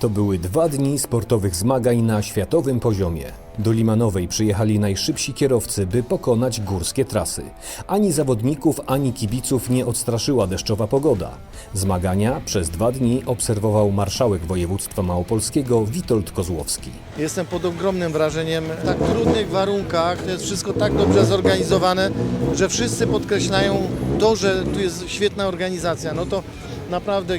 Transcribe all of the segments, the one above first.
To były dwa dni sportowych zmagań na światowym poziomie. Do Limanowej przyjechali najszybsi kierowcy, by pokonać górskie trasy. Ani zawodników, ani kibiców nie odstraszyła deszczowa pogoda. Zmagania przez dwa dni obserwował marszałek województwa małopolskiego Witold Kozłowski. Jestem pod ogromnym wrażeniem. W tak trudnych warunkach to jest wszystko tak dobrze zorganizowane, że wszyscy podkreślają to, że tu jest świetna organizacja. No to naprawdę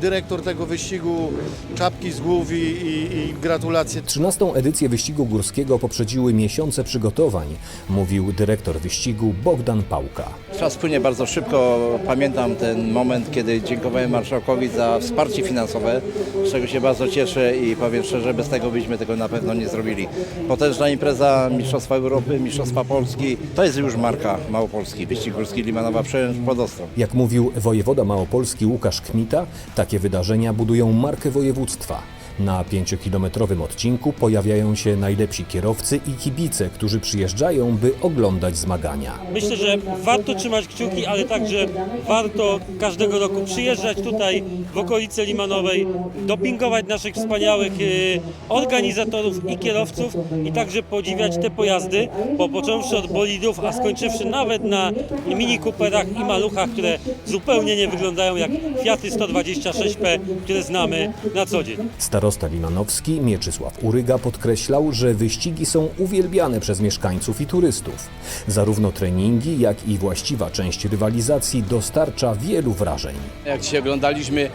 dyrektor tego wyścigu czapki z głów i, i, i gratulacje. 13. edycję wyścigu górskiego poprzedziły miesiące przygotowań, mówił dyrektor wyścigu Bogdan Pałka. Czas płynie bardzo szybko. Pamiętam ten moment, kiedy dziękowałem marszałkowi za wsparcie finansowe, z czego się bardzo cieszę i powiem szczerze, bez tego byśmy tego na pewno nie zrobili. Potężna impreza Mistrzostwa Europy, Mistrzostwa Polski, to jest już marka Małopolski. Wyścig górski Limanowa Przełęcz pod Ostrą. Jak mówił wojewoda małopolski Łukasz Kmita, takie wydarzenia budują markę województwa. Na pięciokilometrowym odcinku pojawiają się najlepsi kierowcy i kibice, którzy przyjeżdżają, by oglądać zmagania. Myślę, że warto trzymać kciuki, ale także warto każdego roku przyjeżdżać tutaj w okolice Limanowej, dopingować naszych wspaniałych y, organizatorów i kierowców i także podziwiać te pojazdy, bo począwszy od bolidów, a skończywszy nawet na mini Cooperach i maluchach, które zupełnie nie wyglądają jak Fiaty 126P, które znamy na co dzień. Starosta limanowski Mieczysław Uryga podkreślał, że wyścigi są uwielbiane przez mieszkańców i turystów. Zarówno treningi, jak i właściwa część rywalizacji dostarcza wielu wrażeń. Jak dzisiaj oglądaliśmy,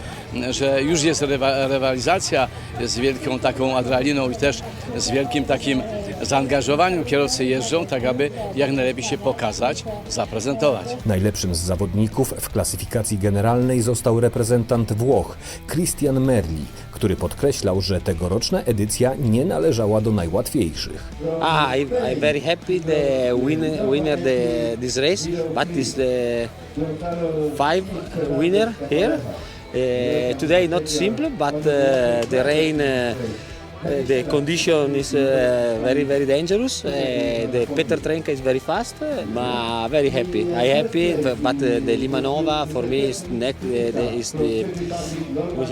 że już jest rywa- rywalizacja z wielką taką adrenaliną i też z wielkim takim zaangażowaniem kierowcy jeżdżą, tak aby jak najlepiej się pokazać, zaprezentować. Najlepszym z zawodników w klasyfikacji generalnej został reprezentant Włoch, Christian Merli, który podkreślał, że tegoroczna edycja nie należała do najłatwiejszych. Ah, I, I'm very happy the winner, winner the, this race, but is the five winner here. Uh, today not simple, but uh, the rain, uh, the condition is uh, very very dangerous. Uh, the Peter Trenka is very fast, but very happy. I happy, but uh, the Limanova for me is next uh, is the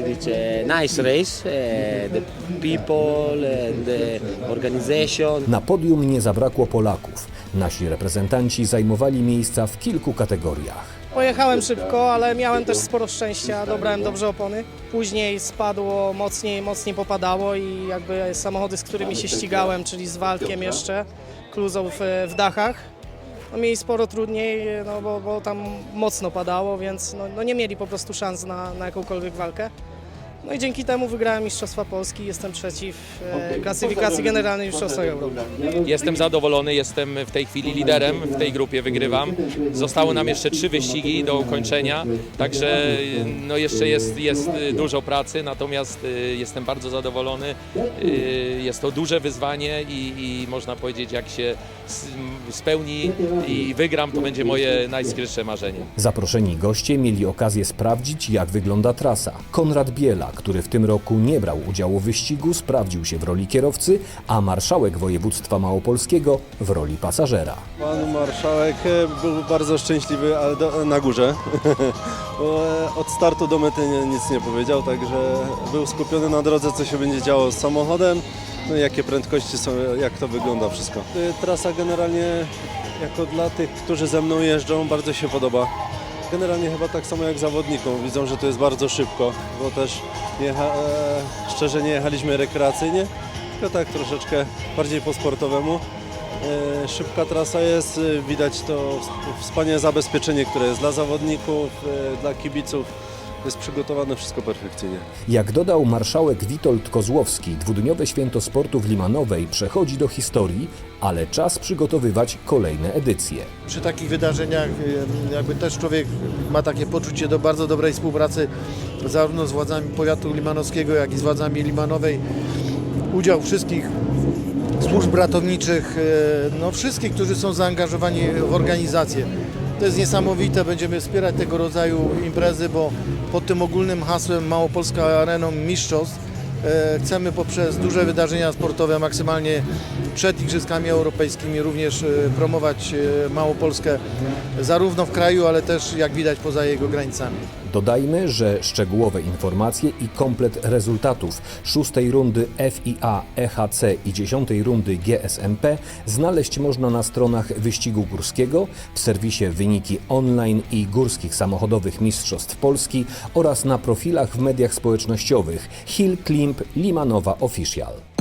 dice, nice race. Uh, the people and the organization. Na podium nie zabrakło Polaków. Nasi reprezentanci zajmowali miejsca w kilku kategoriach. Pojechałem szybko, ale miałem też sporo szczęścia, dobrałem dobrze opony. Później spadło mocniej, mocniej popadało i jakby samochody, z którymi się ścigałem, czyli z Waldkiem jeszcze, kluzą w, w dachach, no mieli sporo trudniej, no bo, bo tam mocno padało, więc no, no nie mieli po prostu szans na, na jakąkolwiek walkę. No i dzięki temu wygrałem Mistrzostwa Polski, jestem trzeci w e, klasyfikacji generalnej Mistrzostwa Europy. Jestem zadowolony, jestem w tej chwili liderem, w tej grupie wygrywam. Zostały nam jeszcze trzy wyścigi do ukończenia, także no jeszcze jest, jest dużo pracy, natomiast y, jestem bardzo zadowolony. Y, Jest to duże wyzwanie i, i można powiedzieć, jak się s- spełni i wygram, to będzie moje najskrytsze marzenie. Zaproszeni goście mieli okazję sprawdzić, jak wygląda trasa. Konrad Biela, który w tym roku nie brał udziału w wyścigu, sprawdził się w roli kierowcy, a marszałek województwa małopolskiego w roli pasażera. Pan marszałek e, był bardzo szczęśliwy, ale do, na górze. Bo e, od startu do mety nic nie powiedział, także był skupiony na drodze, co się będzie działo z samochodem, no i jakie prędkości są, jak to wygląda wszystko. E, Trasa generalnie, jako dla tych, którzy ze mną jeżdżą, bardzo się podoba. Generalnie chyba tak samo jak zawodnikom. Widzą, że to jest bardzo szybko, bo też jecha, e, szczerze nie jechaliśmy rekreacyjnie, tylko tak troszeczkę bardziej po sportowemu. E, Szybka trasa jest, e, widać to wspaniałe zabezpieczenie, które jest dla zawodników, dla kibiców. Jest przygotowane wszystko perfekcyjnie. Jak dodał marszałek Witold Kozłowski, dwudniowe święto sportu w Limanowej przechodzi do historii, ale czas przygotowywać kolejne edycje. Przy takich wydarzeniach e, jakby też człowiek ma takie poczucie do bardzo dobrej współpracy zarówno z władzami powiatu limanowskiego, jak i z władzami Limanowej. Udział wszystkich służb ratowniczych, e, no wszystkich, którzy są zaangażowani w organizację. To jest niesamowite, będziemy wspierać tego rodzaju imprezy, bo pod tym ogólnym hasłem Małopolska Areną Mistrzostw E, Chcemy poprzez duże wydarzenia sportowe maksymalnie przed Igrzyskami Europejskimi również e, promować e, Małopolskę zarówno w kraju, ale też jak widać poza jego granicami. Dodajmy, że szczegółowe informacje i komplet rezultatów szóstej rundy FIA EHC i dziesiątej rundy GSMP znaleźć można na stronach wyścigu górskiego, w serwisie Wyniki Online i Górskich Samochodowych Mistrzostw Polski oraz na profilach w mediach społecznościowych Hill Klimp Limanowa Official.